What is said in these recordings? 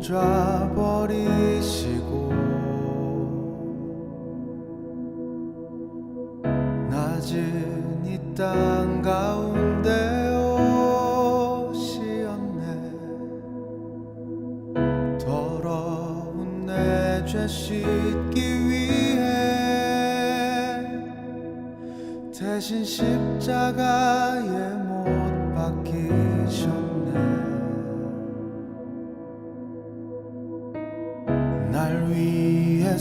쏴버리시고 낮은 이 땅 가운데 오시었네. 더러운 내 죄 씻기 위해 대신 십자가에 못 박히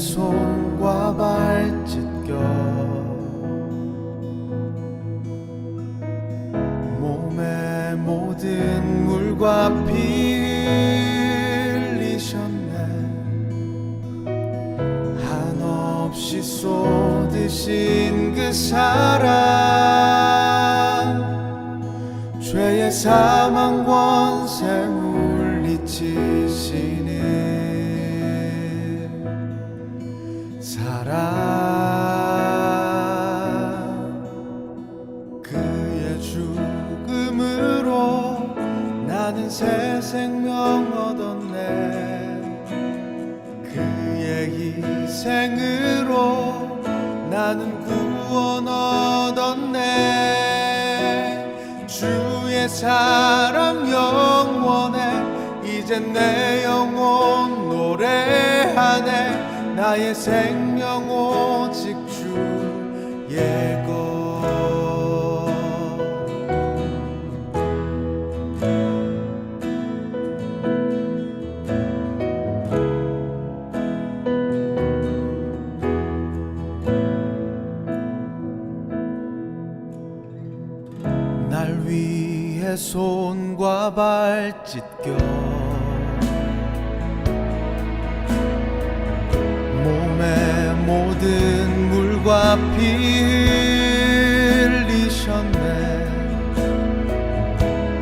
손과 발찢겨. 몸의 모든 물과 피 흘리셨네. 한없이 쏟으신 그 사랑. 죄의 사망 권세 물리치시는 사랑. 그의 죽음으로 나는 새 생명 얻었네. 그의 희생으로 나는 구원 얻었네. 주의 사랑 영원해. 이제 내 영혼 노래하네. 나의 생명 오직 주의 것 날 위해 손과 발 찢겨. 몸의 모든 피 흘리셨네.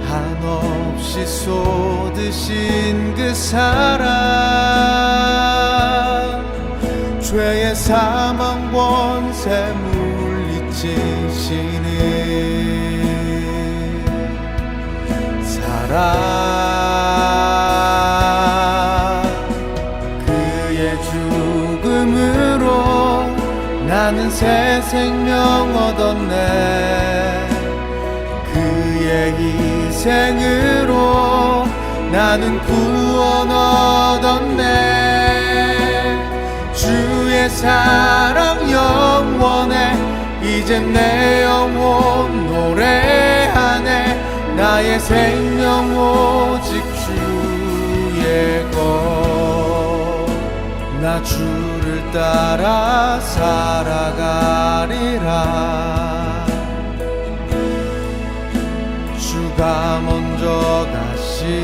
한없이 쏟으신 그 사랑. 죄의 사망 권세 물리치시는 사랑 나는 새 생명 얻었네. 그의 희생으로 나는 구원 얻었네. 주의 사랑 영원해. 이제 내 영혼 노래하네. 나의 생명 오직 주의 것나 주를 따라 살아가리라. 주가 먼저 가신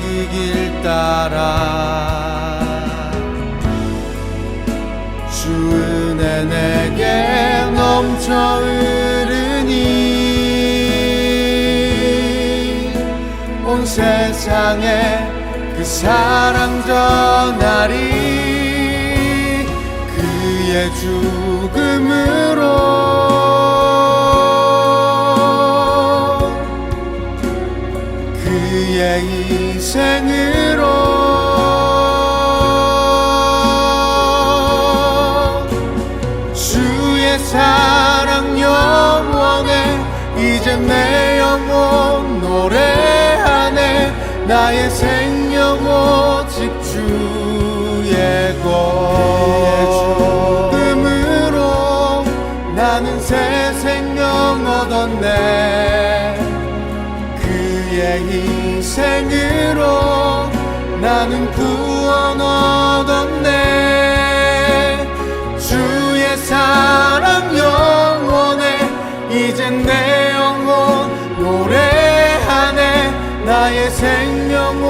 그 길 따라. 주 은혜 내게 넘쳐 흐르니 온 세상에 그 사랑 전하리 그의 죽음으로. 그의 희생으로. 주의 사랑 영원해 이제 내 영혼 노래하네. 나의 생명 오직 주의 것 그의 희생으로 나는 구원 얻었네 주의 사랑 영원해 이젠 내 영혼 노래하네. 나의 생명